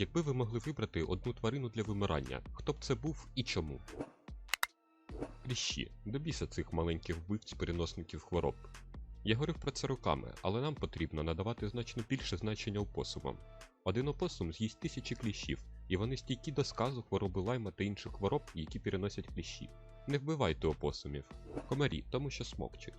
Якби ви могли вибрати одну тварину для вимирання, хто б це був і чому? Кліщі, до біса цих маленьких вбивць переносників хвороб. Я говорив про це руками, але нам потрібно надавати значно більше значення опосумам. Один опосум з'їсть тисячі кліщів, і вони стійкі до сказу, хвороби лайма та інших хвороб, які переносять кліщі. Не вбивайте опосумів. Комарі, тому що смокчуть.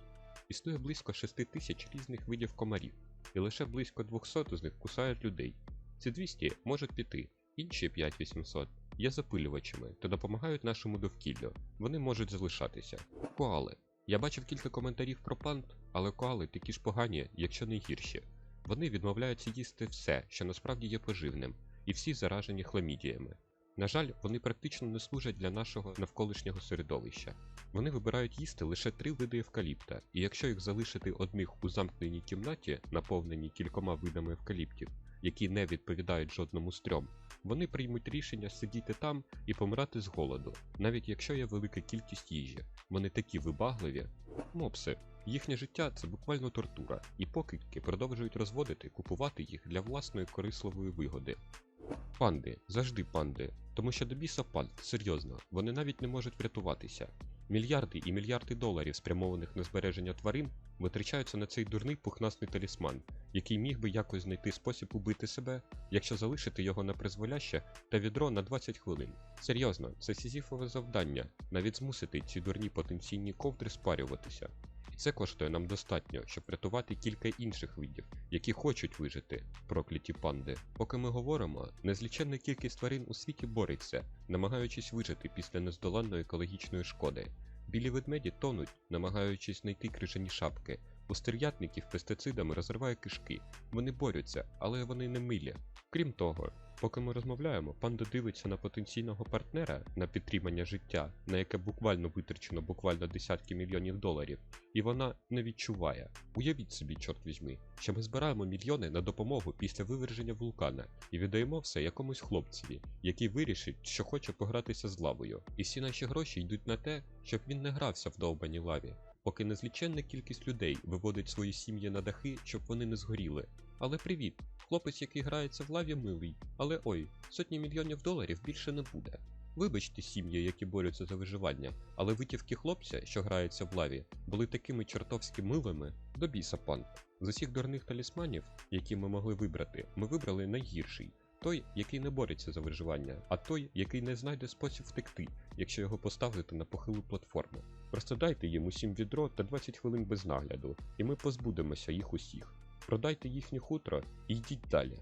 Існує близько 6 тисяч різних видів комарів, і лише близько 200 з них кусають людей. Ці 200 можуть піти, інші 5800 є запилювачами та допомагають нашому довкіллю. Вони можуть залишатися. Коали. Я бачив кілька коментарів про панд, але коали такі ж погані, якщо не гірші. Вони відмовляються їсти все, що насправді є поживним, і всі заражені хламідіями. На жаль, вони практично не служать для нашого навколишнього середовища. Вони вибирають їсти лише три види евкаліпта, і якщо їх залишити одних у замкненій кімнаті, наповненій кількома видами евкаліптів, які не відповідають жодному з трьом, вони приймуть рішення сидіти там і помирати з голоду, навіть якщо є велика кількість їжі. Вони такі вибагливі. Мопси. Їхнє життя це буквально тортура, і покидьки продовжують розводити, купувати їх для власної корисливої вигоди. Панди, завжди панди, тому що до біса панд, серйозно, вони навіть не можуть врятуватися. Мільярди і мільярди доларів, спрямованих на збереження тварин, витрачаються на цей дурний пухнасний талісман, який міг би якось знайти спосіб убити себе, якщо залишити його на призволяще та відро на 20 хвилин. Серйозно, це сізіфове завдання, навіть змусити ці дурні потенційні ковдри спарюватися. Це коштує нам достатньо, щоб рятувати кілька інших видів, які хочуть вижити, прокляті панди. Поки ми говоримо, незліченна кількість тварин у світі бореться, намагаючись вижити після нездоланної екологічної шкоди. Білі ведмеді тонуть, намагаючись знайти крижані шапки. У стерв'ятників пестицидами розриває кишки. Вони борються, але вони не милі. Крім того, поки ми розмовляємо, панда дивиться на потенційного партнера на підтримання життя, на яке буквально витрачено буквально десятки мільйонів доларів, і вона не відчуває. Уявіть собі, чорт візьми, що ми збираємо мільйони на допомогу після виверження вулкана і віддаємо все якомусь хлопцеві, який вирішить, що хоче погратися з лавою. І всі наші гроші йдуть на те, щоб він не грався в довбаній лаві. Поки незліченна кількість людей виводить свої сім'ї на дахи, щоб вони не згоріли. Але привіт, хлопець, який грається в лаві, милий, але ой, сотні мільйонів доларів більше не буде. Вибачте сім'ї, які борються за виживання, але витівки хлопця, що грається в лаві, були такими чортовськи милими до біса панк. З усіх дурних талісманів, які ми могли вибрати, ми вибрали найгірший. Той, який не бореться за виживання, а той, який не знайде спосіб втекти, якщо його поставити на похилу платформу. Просто дайте їм усім відро та 20 хвилин без нагляду, і ми позбудемося їх усіх. Продайте їхнє хутро і йдіть далі.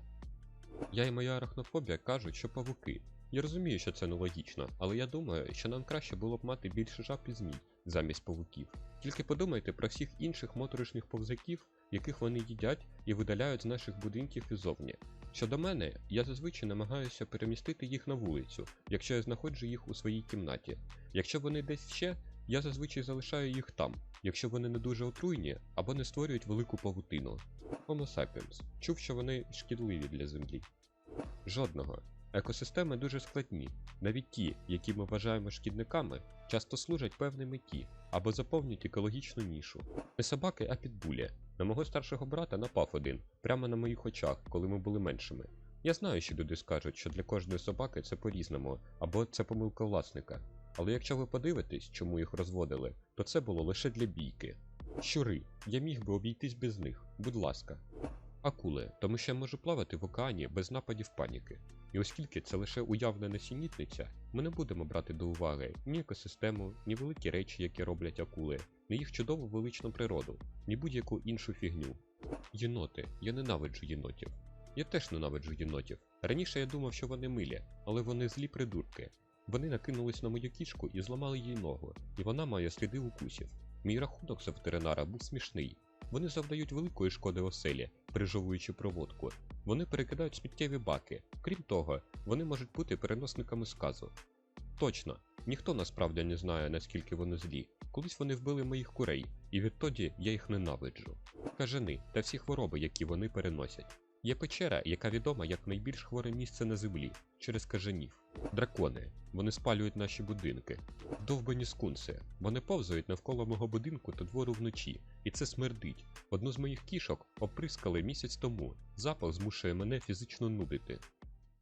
Я і моя арахнофобія кажуть, що павуки. Я розумію, що це нелогічно, але я думаю, що нам краще було б мати більше жаб і змій замість павуків. Тільки подумайте про всіх інших моторошних повзаків, яких вони їдять і видаляють з наших будинків і зовні. Щодо мене, я зазвичай намагаюся перемістити їх на вулицю, якщо я знаходжу їх у своїй кімнаті. Якщо вони десь ще, я зазвичай залишаю їх там, якщо вони не дуже отруйні або не створюють велику павутину. Homo sapiens. Чув, що вони шкідливі для землі. Жодного. Екосистеми дуже складні. Навіть ті, які ми вважаємо шкідниками, часто служать певній меті або заповнюють екологічну нішу. Не собаки, а підбулі. На мого старшого брата напав один, прямо на моїх очах, коли ми були меншими. Я знаю, що люди скажуть, що для кожної собаки це по-різному, або це помилка власника. Але якщо ви подивитесь, чому їх розводили, то це було лише для бійки. Щури, я міг би обійтись без них, будь ласка. Акули, тому що я можу плавати в океані без нападів паніки. І оскільки це лише уявна несенітниця, ми не будемо брати до уваги ні екосистему, ні великі речі, які роблять акули, ні їх чудову величну природу, ні будь-яку іншу фігню. Єноти, я ненавиджу єнотів. Я теж ненавиджу єнотів. Раніше я думав, що вони милі, але вони злі придурки. Вони накинулись на мою кішку і зламали їй ногу, і вона має сліди укусів. Мій рахунок за ветеринара був смішний. Вони завдають великої шкоди оселі, прижовуючи проводку. Вони перекидають сміттєві баки. Крім того, вони можуть бути переносниками сказу. Точно, ніхто насправді не знає, наскільки вони злі. Колись вони вбили моїх курей, і відтоді я їх ненавиджу. Кажани та всі хвороби, які вони переносять. Є печера, яка відома як найбільш хворе місце на землі через кажанів. Дракони. Вони спалюють наші будинки. Довбані скунси. Вони повзають навколо мого будинку та двору вночі, і це смердить. Одну з моїх кішок оприскали місяць тому. Запах змушує мене фізично нудити.